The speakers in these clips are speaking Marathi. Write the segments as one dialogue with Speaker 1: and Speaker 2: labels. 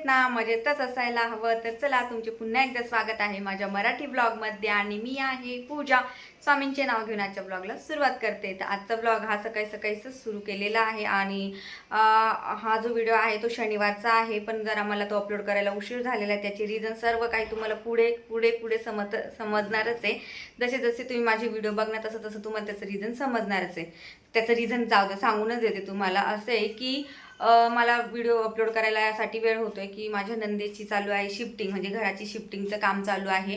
Speaker 1: आहेत ना मजेतच असायला हवं. तर चला तुमचे पुन्हा एकदा स्वागत आहे माझ्या मराठी ब्लॉगमध्ये आणि मी आहे पूजा. स्वामींचे नाव घेऊन आजच्या ब्लॉगला सुरुवात करते. तर आजचा ब्लॉग हा सकाळी सकाळीच सुरू केलेला आहे आणि हा जो व्हिडिओ आहे तो शनिवारचा आहे. पण जरा मला तो अपलोड करायला उशीर झालेला आहे त्याचे रिझन सर्व काही तुम्हाला पुढे पुढे पुढे समज समजणारच आहे. जसे जसे तुम्ही माझे व्हिडिओ बघणार तसं तसं तुम्हाला त्याचं रिझन समजणारच आहे. त्याचं रिझन जाऊ दे सांगूनच देते तुम्हाला असं आहे की मला व्हिडिओ अपलोड करायला यासाठी वेळ होतोय की माझ्या नंदेची चालू आहे शिफ्टिंग म्हणजे घराची शिफ्टिंगचं काम चालू आहे.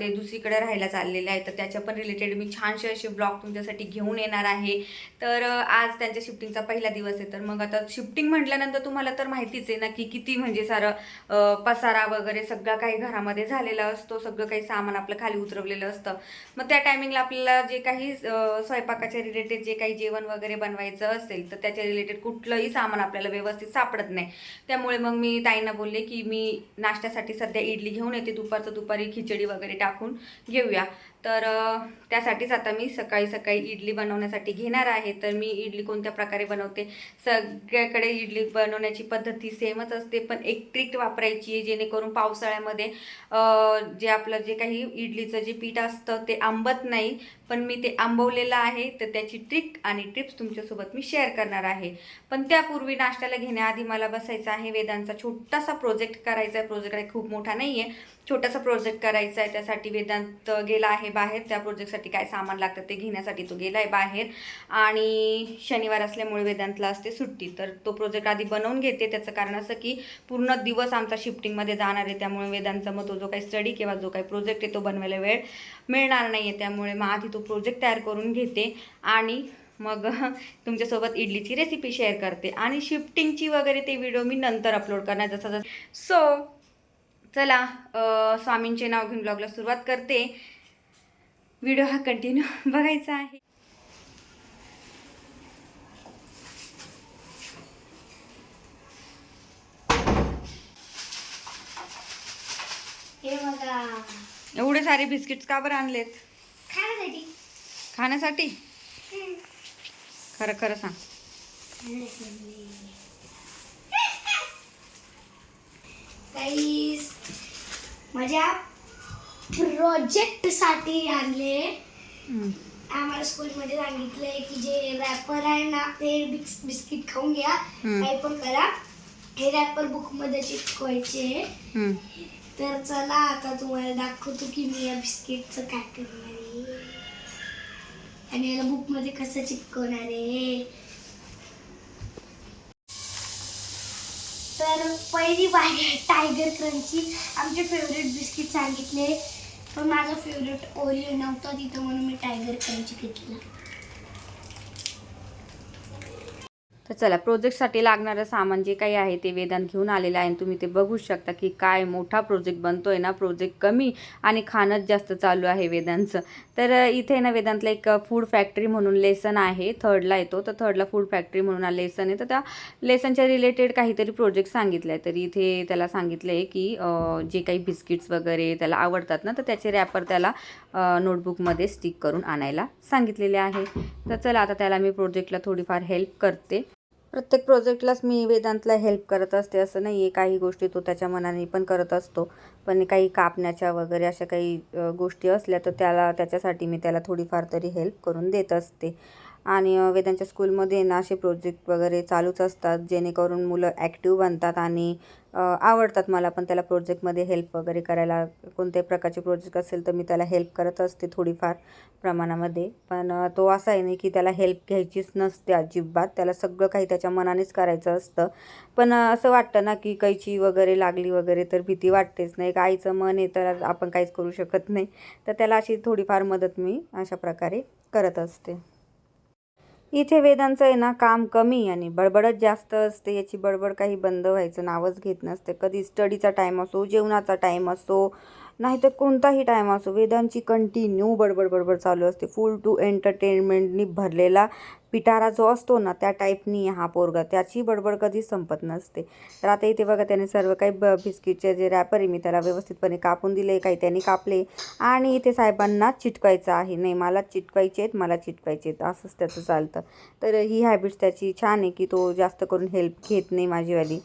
Speaker 1: ते दुसरीकडे राहायला चाललेले आहे तर त्याच्या पण रिलेटेड मी छानसे असे ब्लॉग तुमच्यासाठी घेऊन येणार आहे. तर आज त्यांच्या शिफ्टिंगचा पहिला दिवस आहे. तर मग आता शिफ्टिंग म्हटल्यानंतर तुम्हाला तर माहितीच आहे ना की किती म्हणजे सारं पसारा वगैरे सगळं काही घरामध्ये झालेला असतो. सगळं काही सामान आपलं खाली उतरवलेलं असतं. मग त्या टायमिंगला आपल्याला जे काही स्वयंपाकाच्या रिलेटेड जे काही जेवण वगैरे बनवायचं असेल तर त्याच्या रिलेटेड कुठलंही सामान आपल्याला व्यवस्थित सापडत नाही. त्यामुळे मग मी ताईंना बोलले की मी नाश्त्यासाठी सध्या इडली घेऊन येते. दुपारचं दुपारी खिचडी वगैरे टाकून घेऊया. तर त्यासाठीच आता मी सकाळी सकाळी इडली बनवण्यासाठी घेणार आहे. तर मी इडली कोणत्या प्रकारे बनवते? सगळ्याकडे इडली बनवण्याची पद्धती सेमच असते पण एक ट्रिक वापरायची आहे जेणेकरून पावसाळ्यामध्ये जे आपलं जे काही इडलीचं जे पीठ असतं ते आंबत नाही पण मी ते आंबवलेलं आहे. तर त्याची ट्रिक आणि टिप्स तुमच्यासोबत मी शेअर करणार आहे. पण त्यापूर्वी नाश्त्याला घेण्याआधी मला बसायचं आहे. वेदांचा छोटासा प्रोजेक्ट करायचा आहे. प्रोजेक्ट आहे खूप मोठा नाही आहे छोटासा प्रोजेक्ट करायचा आहे त्यासाठी वेदांत गेला आहे बाहेर. त्या प्रोजेक्टसाठी काय सामान लागतं ते घेण्यासाठी तो गेला आहे बाहेर. आणि शनिवार असल्यामुळे वेदांतला असते सुट्टी. तर तो प्रोजेक्ट आधी बनवून घेते. त्याचं कारण असं की पूर्ण दिवस आमचा शिफ्टिंगमध्ये जाणार आहे. त्यामुळे वेदांचा मग तो जो काही स्टडी किंवा जो काही प्रोजेक्ट आहे तो बनवायला वेळ मिळणार नाही आहे त्यामुळे मग आधी तो प्रोजेक्ट तयार करून घेते आणि मग तुमच्यासोबत इडलीची रेसिपी शेअर करते. आणि शिफ्टिंगची वगैरे ते व्हिडिओ मी नंतर अपलोड करणार. जसं जसं सो चला स्वामींचे नाव घेऊन ब्लॉगला सुरुवात करते. व्हिडिओ हा कंटिन्यू बघायचा आहे. एवढे सारे बिस्किट्स का बरं आणलेत?
Speaker 2: खाण्यासाठी.
Speaker 1: खाण्यासाठी? खरं खरं सांग.
Speaker 2: गाईस माझ्या प्रोजेक्टसाठी आणले. आम्हाला स्कूलमध्ये सांगितलंय की जे रॅपर आहे ना ते बिस- बिस्किट खाऊन घ्या. काही पण करा हे रॅपर बुकमध्ये चिटकवायचे. तर चला आता तुम्हाला दाखवतो की मी या बिस्किटचं काय करणार आहे आणि याला बुकमध्ये कसं चिटकवणार आहे तर पहिली बाई टायगर क्रंची आमचे फेवरेट बिस्किट सांगितले. पण माझं फेवरेट ओरिओ नव्हतं तिथं म्हणून मी टायगर क्रंची घेतला.
Speaker 1: तर चला प्रोजेक्टसाठी लागणारं सामान जे काही आहे ते वेदांत घेऊन आलेलं आहे आणि तुम्ही ते बघू शकता की काय मोठा प्रोजेक्ट बनतोय ना. प्रोजेक्ट कमी आणि खाणंच जास्त चालू आहे वेदांचं. तर इथे ना वेदांतला एक फूड फॅक्टरी म्हणून लेसन आहे. थर्डला येतो. तर थर्डला फूड फॅक्टरी म्हणून हा लेसन आहे. तर त्या लेसनच्या रिलेटेड काहीतरी प्रोजेक्ट सांगितलं आहे तर इथे त्याला सांगितलं आहे की जे काही बिस्किट्स वगैरे त्याला आवडतात ना तर त्याचे रॅपर त्याला नोटबुकमध्ये स्टिक करून आणायला सांगितलेले आहे. तर चला आता त्याला मी प्रोजेक्टला थोडीफार हेल्प करते. प्रत्येक प्रोजेक्टलाच मी वेदांतला हेल्प करत असते. असं नाही आहे काही गोष्टी तो त्याच्या मनाने पण करत असतो. पण काही कापण्याच्या वगैरे अशा काही गोष्टी असल्या तर त्याला त्याच्यासाठी मी त्याला थोडीफार तरी हेल्प करून देत असते. आणि वेदांच्या स्कूलमध्ये ना असे प्रोजेक्ट वगैरे चालूच असतात. जेणेकरून मुलं ॲक्टिव्ह बनतात आणि आवडतात मला पण त्याला प्रोजेक्टमध्ये हेल्प वगैरे करायला. कोणत्याही प्रकारचे प्रोजेक्ट असेल तर मी त्याला हेल्प करत असते थोडीफार प्रमाणामध्ये. पण तो असा आहे नाही की त्याला हेल्प घ्यायचीच नसते अजिबात. त्याला सगळं काही त्याच्या मनानेच करायचं असतं. पण असं वाटतं ना की कैची वगैरे लागली वगैरे तर भीती वाटतेच नाही आईचं मन आहे तर आपण काहीच करू शकत नाही. तर त्याला अशी थोडीफार मदत मी अशा प्रकारे करत असते. इथे वेदांचं आहे ना काम कमी आणि बडबडच जास्त असते. याची बडबड काही बंद व्हायचं नावच घेत नसते. कधी स्टडीचा टाईम असो जेवणाचा टाईम असो नाहीतर कोणताही टाईम असो वेदांची कंटिन्यू बडबड बडबड चालू असते. फुल टू एंटरटेनमेंटनी भरलेला पिटारा जो असतो ना त्या टाईपनी हा पोरगा त्याची बडबड कधीच संपत नसते. तर आता इथे बघा त्याने सर्व काही ब बिस्किटचे जे रॅपर आहे मी त्याला व्यवस्थितपणे कापून दिले काही त्यांनी कापले. आणि इथे साहेबांना चिटकायचं आहे. नाही मला चिटकायचे आहेत मला चिटकायचे आहेत. असंच त्याचं चालतं. तर ही हॅबिट्स त्याची छान आहे की तो जास्त करून हेल्प घेत नाही माझीवाली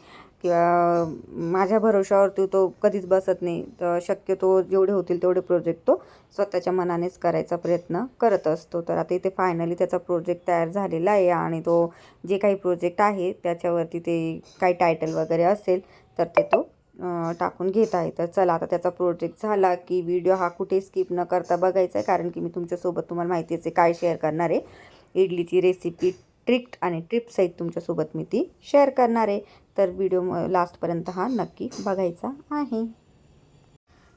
Speaker 1: किंवा माझ्या भरोशावरती तो कधीच बसत नाही. तर शक्यतो जेवढे होतील तेवढे प्रोजेक्ट तो स्वतःच्या मनानेच करायचा प्रयत्न करत असतो. तर आता इथे फायनली त्याचा प्रोजेक्ट तयार झालेला आहे आणि तो जे काही प्रोजेक्ट आहे त्याच्यावरती ते काही टायटल वगैरे असेल तर ते तो टाकून घेत आहे. तर चला आता त्याचा प्रोजेक्ट झाला की व्हिडिओ हा कुठे स्किप न करता बघायचा आहे. कारण की मी तुमच्यासोबत तुम्हाला माहितीच आहे काय शेअर करणार आहे. इडलीची रेसिपी ट्रिक्ट आणि टिप्ससहित तुमच्यासोबत मी ती शेअर करणार आहे. तर व्हिडिओ लास्टपर्यंत हा नक्की बघायचा आहे.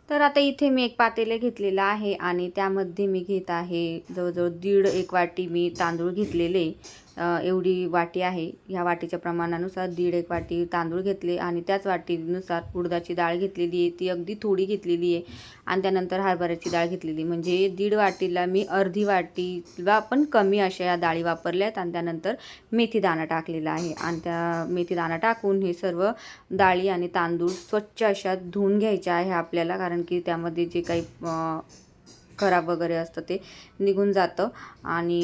Speaker 1: तर आता इथे मी एक पातेले घेतलेलं आहे आणि त्यामध्ये मी घेत आहे जवळजवळ दीड एक वाटी मी तांदूळ घेतलेले. एवढी वाटी आहे. ह्या वाटीच्या प्रमाणानुसार दीड एक वाटी तांदूळ घेतले आणि त्याच वाटीनुसार उडदाची डाळ घेतलेली आहे. ती अगदी थोडी घेतलेली आहे आणि त्यानंतर हरभऱ्याची डाळ घेतलेली म्हणजे दीड वाटीला मी अर्धी वाटीला पण कमी अशा या डाळी वापरल्या आहेत आणि त्यानंतर मेथी दाणा टाकलेला आहे. आणि त्या मेथी दाणा टाकून हे सर्व डाळी आणि तांदूळ स्वच्छ अशा धुवून घ्यायच्या आहे आपल्याला कारण की त्यामध्ये जे काही खराब वगैरे असतं ते निघून जातं. आणि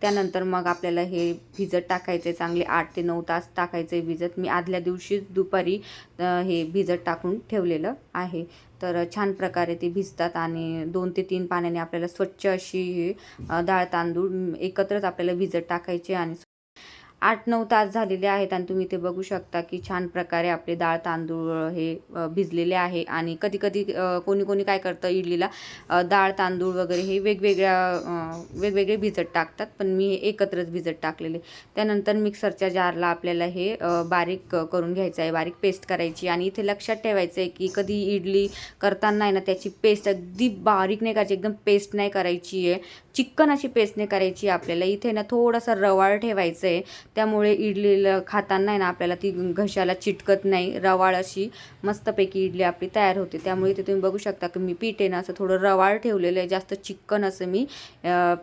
Speaker 1: त्यानंतर मग आपल्याला हे भिजत टाकायचे चांगले आठ ते नऊ तास टाकायचे भिजत. मी आदल्या दिवशीच दुपारी हे भिजत टाकून ठेवलेलं आहे. तर छान प्रकारे ते भिजतात आणि दोन ते तीन पाण्याने आपल्याला स्वच्छ अशी डाळ तांदूळ एकत्रच आपल्याला भिजत टाकायचे आणि आठ नऊ तास झालेले आहेत आणि तुम्ही ते बघू शकता की छान प्रकारे आपले डाळ तांदूळ हे भिजलेले आहे. आणि कधी कधी कोणी कोणी काय करतं इडलीला डाळ तांदूळ वगैरे हे वेगवेगळ्या वेगवेगळे भिजत टाकतात. पण मी हे एकत्रच भिजत टाकलेले. त्यानंतर मिक्सरच्या जारला आपल्याला हे बारीक करून घ्यायचं आहे. बारीक पेस्ट करायची. आणि इथे लक्षात ठेवायचं आहे की कधी इडली करताना आहे ना त्याची पेस्ट अगदी बारीक नाही करायची. एकदम पेस्ट नाही करायची आहे. चिकन अशी पेस्ट नाही करायची आहे आपल्याला. इथे ना थोडासा रवाळ ठेवायचं आहे त्यामुळे इडलीला खाताना आहे ना आपल्याला ती घशाला चिटकत नाही. रवाळ अशी मस्तपैकी इडली आपली तयार होते. त्यामुळे ते तुम्ही बघू शकता की मी पीठ आहे ना असं थोडं रवाळ ठेवलेलं आहे. जास्त चिक्कन असं मी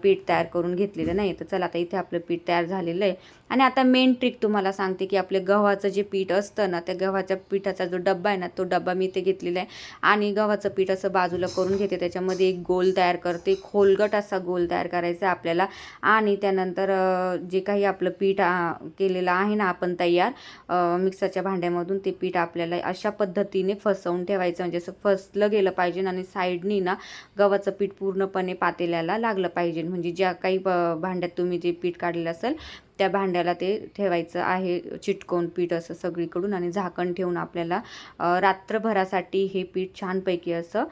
Speaker 1: पीठ तयार करून घेतलेलं नाही. तर चला आता इथे आपलं पीठ तयार झालेलं आहे. आणि आता मेन ट्रिक तुम्हाला सांगते की आपले गव्हाचं जे पीठ असतं ना त्या गव्हाच्या पिठाचा जो डब्बा आहे ना तो डब्बा मी इथे घेतलेला आहे. आणि गव्हाचं पीठ असं बाजूला करून घेते त्याच्यामध्ये एक गोल तयार करते. खोलगट असा गोल तयार करायचा आहे आपल्याला. आणि त्यानंतर जे काही आपलं पीठ केलेलं आहे ना आपण तयार मिक्सरच्या भांड्यामधून ते पीठ आपल्याला अशा पद्धतीने फसवून ठेवायचं. म्हणजे असं फसलं गेलं पाहिजे आणि साईडनी ना गव्हाचं पीठ पूर्णपणे पातेल्याला लागलं पाहिजे. म्हणजे ज्या काही भांड्यात तुम्ही जे पीठ काढलेलं असेल त्या भांड्याला ते ठेवायचं आहे चिटकवून पीठ असं सगळीकडून आणि झाकण ठेवून आपल्याला रात्रभरासाठी हे पीठ छानपैकी असं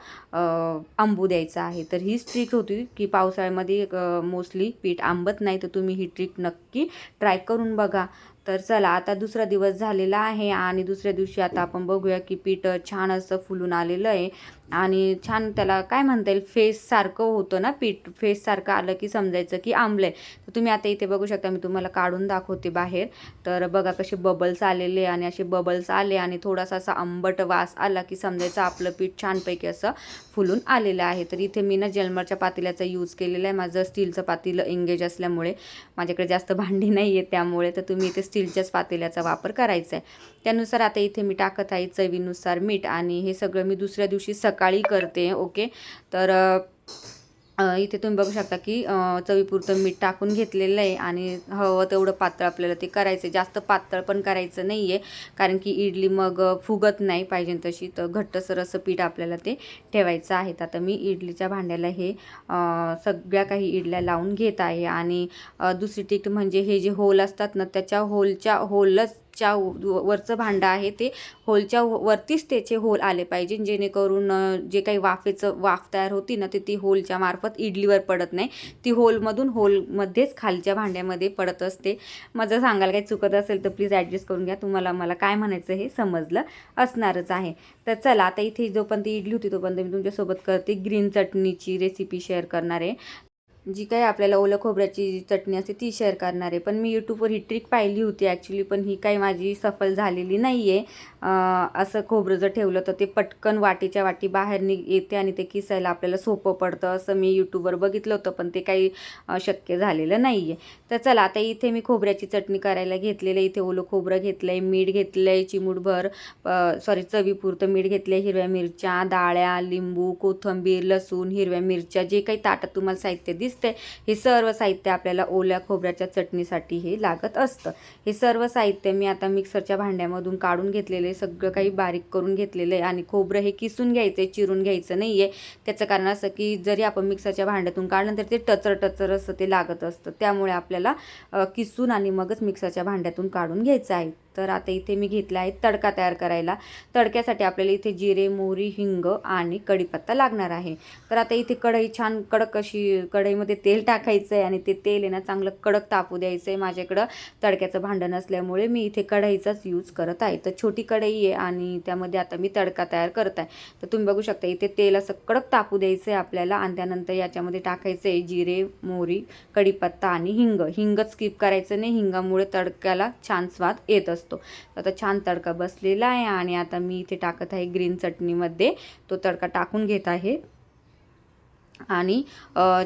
Speaker 1: आंबू द्यायचं आहे. तर हीच ट्रिक होती की पावसाळ्यामध्ये मोस्टली पीठ आंबत नाही तर तुम्ही ही ट्रिक नक्की ट्राय करून बघा. तर चला आता दुसरा दिवस झालेला आहे आणि दुसऱ्या दिवशी आता आपण बघूया की पीठ छान असं फुलून आलेलं आहे. आणि छान त्याला काय म्हणता येईल फेससारखं होतं ना पीठ? फेससारखं आलं की समजायचं की आंबलं आहे तर तुम्ही आता इथे बघू शकता मी तुम्हाला काढून दाखवते बाहेर. तर बघा कसे बबल्स आलेले आणि असे बबल्स आले आणि थोडासा असा आंबट वास आला की समजायचं आपलं पीठ छानपैकी असं फुलून आलेलं आहे. तर इथे मी ना जलमरच्या पातेल्याचा यूज केलेला आहे. माझं स्टीलचं पातेलं एंगेज असल्यामुळे माझ्याकडे जास्त भांडी नाही आहे त्यामुळे. तर तुम्ही इथे स्टीलच्याच पातेल्याचा वापर करायचा आहे त्यानुसार आता इथे मी टाकत आहे चवीनुसार मीठ आणि हे सगळं मी दुसऱ्या दिवशी सकाळी करते ओके? तर इथे तुम्ही बघू शकता की चवीपुरतं मीठ टाकून घेतलेलं आहे आणि हवं तेवढं पातळ आपल्याला ते करायचं आहे जास्त पातळ पण करायचं नाही आहे कारण की इडली मग फुगत नाही पाहिजे तशी तर घट्टसर असं पीठ आपल्याला ते ठेवायचं आहे. तर आता मी इडलीच्या भांड्याला हे सगळ्या काही इडल्या लावून घेत आहे आणि दुसरी टिक म्हणजे हे जे होल असतात ना त्याच्या होलच्या होलच च्या वरचं भांडं आहे ते होलच्या वरतीच त्याचे होल आले पाहिजे. जेणेकरून जे काही वाफेचं वाफ तयार होती ना ते ती होलच्या मार्फत इडलीवर पडत नाही. ती होलमधून होलमध्येच खालच्या भांड्यामध्ये पडत असते. माझं सांगायला काही चुकत असेल तर प्लीज ॲडजस्ट करून घ्या. तुम्हाला मला काय म्हणायचं हे समजलं असणारच आहे. तर चला आता इथे जोपर्यंत इडली होती तोपर्यंत मी तुमच्यासोबत करते. ग्रीन चटणीची रेसिपी शेअर करणार आहे. जी काही आपल्याला ओलं खोबऱ्याची चटणी असते ती शेअर करणार आहे. पण मी यूट्यूबवर ही ट्रिक पाहिली होती ॲक्च्युली पण ही काही माझी सफल झालेली नाही आहे असं खोबरं जर ठेवलं तर ते पटकन वाटीच्या वाटी बाहेर नि येते आणि ते किसायला आपल्याला सोपं पडतं. असं मी यूट्यूबवर बघितलं होतं पण ते काही शक्य झालेलं नाही आहे तर चला आता इथे मी खोबऱ्याची चटणी करायला घेतलेलं इथे ओलं खोबरं घेतलं आहे मीठ घेतलं आहे चिमूटभर सॉरी चवीपुरतं मीठ घेतलं आहे हिरव्या मिरच्या डाळ्या लिंबू कोथिंबीर लसूण हिरव्या मिरच्या जे काही ताटात तुम्हाला साहित्य दिसतं दिसते. हे सर्व साहित्य आपल्याला ओल्या खोबऱ्याच्या चटणीसाठी हे लागत असतं. हे सर्व साहित्य मी आता मिक्सरच्या भांड्यामधून काढून घेतलेले सगळं काही बारीक करून घेतलेलं आहे आणि खोबरं हे किसून घ्यायचं आहे चिरून घ्यायचं नाही आहे. त्याचं कारण असं की जरी आपण मिक्सरच्या भांड्यातून काढलं तर ते टचर टचर असं ते लागत असतं. त्यामुळे आपल्याला किसून आणि मगच मिक्सरच्या भांड्यातून काढून घ्यायचं आहे. तर आता इथे मी घेतला आहे तडका तयार करायला. तडक्यासाठी आपल्याला इथे जिरे मोहरी हिंग आणि कढीपत्ता लागणार आहे. तर आता इथे कढई छान कडक अशी कढईमध्ये तेल टाकायचं आहे आणि ते तेल आहे ना चांगलं कडक तापू द्यायचं आहे माझ्याकडं. तडक्याचं भांडण असल्यामुळे मी इथे कढईचाच यूज करत आहे. तर छोटी कढई आहे आणि त्यामध्ये आता मी तडका तयार करत आहे. तर तुम्ही बघू शकता इथे तेल असं कडक तापू द्यायचं आहे आपल्याला आणि त्यानंतर याच्यामध्ये टाकायचं आहे जिरे मोहरी कढीपत्ता आणि हिंग. हिंगच स्किप करायचं नाही. हिंगामुळे तडक्याला छान स्वाद येत असतो. आता छान तडका बसलेला आहे आणि आता मी इथे टाकत आहे ग्रीन चटणीमध्ये. तो तडका टाकून घेत आहे. आणि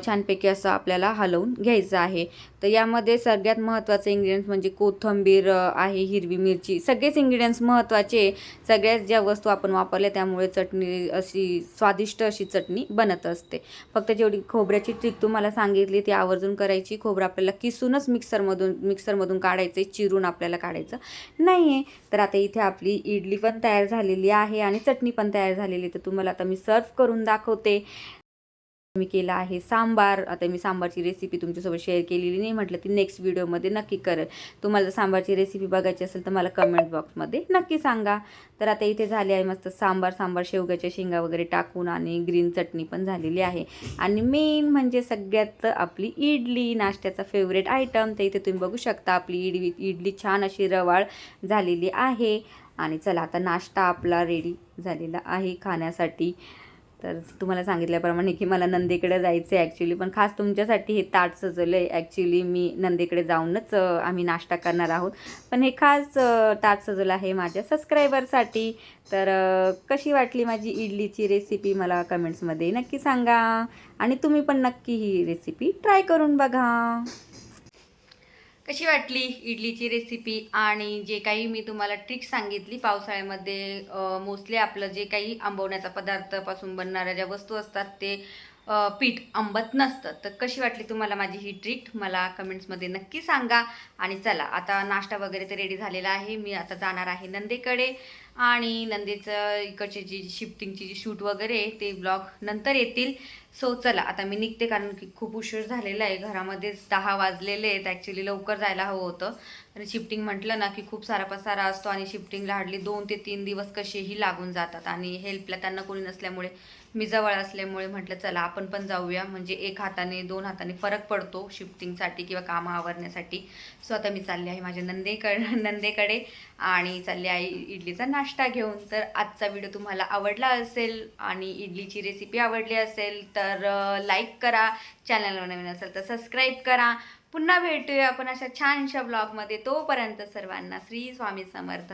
Speaker 1: छानपैकी असं आपल्याला हलवून घ्यायचं आहे. तर यामध्ये सगळ्यात महत्त्वाचे इंग्रेडियंट्स म्हणजे कोथिंबीर आहे हिरवी मिरची सगळेच इंग्रेडियंट्स महत्त्वाचे. सगळ्याच ज्या वस्तू आपण वापरल्या त्यामुळे चटणी अशी स्वादिष्ट अशी चटणी बनत असते. फक्त जेवढी खोबऱ्याची ट्रिक तुम्हाला सांगितली ती आवर्जून करायची. खोबरं आपल्याला किसूनच मिक्सरमधून मिक्सरमधून काढायचं आहे चिरून आपल्याला काढायचं नाही आहे तर आता इथे आपली इडली पण तयार झालेली आहे आणि चटणी पण तयार झालेली तर तुम्हाला आता मी सर्व करून दाखवते. मी केला आहे सांबार. आता मी सांबारची रेसिपी तुमच्यासोबत शेअर केलेली नाही म्हटलं ती नेक्स्ट व्हिडिओमध्ये नक्की करेल. तुम्हाला जर सांबारची रेसिपी बघायची असेल तर मला कमेंट बॉक्समध्ये नक्की सांगा. तर आता इथे झाली आहे मस्त सांबार सांबार शेवग्याच्या शेंगा वगैरे टाकून आणि ग्रीन चटणी पण झालेली आहे. आणि मेन म्हणजे सगळ्यात आपली इडली नाश्त्याचा फेवरेट आयटम तर इथे तुम्ही बघू शकता आपली इडली इडली छान अशी रवाळ झालेली आहे. आणि चला आता नाश्ता आपला रेडी झालेला आहे खाण्यासाठी. तर तुम्हाला सांगितल्याप्रमाणे की मला नंदेकडे जायचं आहे ॲक्च्युली पण खास तुमच्यासाठी हे ताट सजवलं आहे ॲक्च्युली मी नंदेकडे जाऊनच आम्ही नाश्ता करणार आहोत. पण हे खास ताट सजवलं आहे माझ्या सबस्क्रायबरसाठी तर कशी वाटली माझी इडलीची रेसिपी मला कमेंट्समध्ये नक्की सांगा. आणि तुम्ही पण नक्की ही रेसिपी ट्राय करून बघा. कशी वाटली इडलीची रेसिपी आणि जे काही मी तुम्हाला ट्रिक सांगितली पावसाळ्यामध्ये मोस्टली आपलं जे काही आंबवण्याचा पदार्थापासून बनणाऱ्या ज्या वस्तू असतात ते पीठ आंबत नसतं. तर कशी वाटली तुम्हाला माझी ही ट्रीट मला कमेंट्समध्ये नक्की सांगा. आणि चला आता नाश्ता वगैरे तर रेडी झालेला आहे. मी आता जाणार आहे नंदेकडे. आणि नंदेचं इकडची जी शिफ्टिंगची जी शूट वगैरे आहे ते ब्लॉग नंतर येतील. सो चला आता मी निघते कारण की खूप उशीर झालेला आहे. घरामध्येच दहा वाजलेले आहेत. ॲक्च्युली लवकर जायला हवं होतं. आणि शिफ्टिंग म्हटलं ना की खूप सारा पसारा असतो आणि शिफ्टिंगला हार्डली दोन ते तीन दिवस कसेही लागून जातात. आणि हेल्पला त्यांना कोणी नसल्यामुळे मी जवळ असल्यामुळे म्हटलं चला आपण पण जाऊया. म्हणजे एक हाताने दोन हाताने फरक पडतो शिफ्टिंगसाठी किंवा कामं आवरण्यासाठी. सो आता मी चालले आहे माझ्या नंदेकड नंदेकडे आणि चालले आहे इडलीचा नाश्ता घेऊन. तर आजचा व्हिडिओ तुम्हाला आवडला असेल आणि इडलीची रेसिपी आवडली असेल तर लाईक करा. चॅनलवर नवीन असेल तर सबस्क्राईब करा. पुन्हा भेटूया आपण अशा छानशा ब्लॉगमध्ये तोपर्यंत सर्वांना श्री स्वामी समर्थ.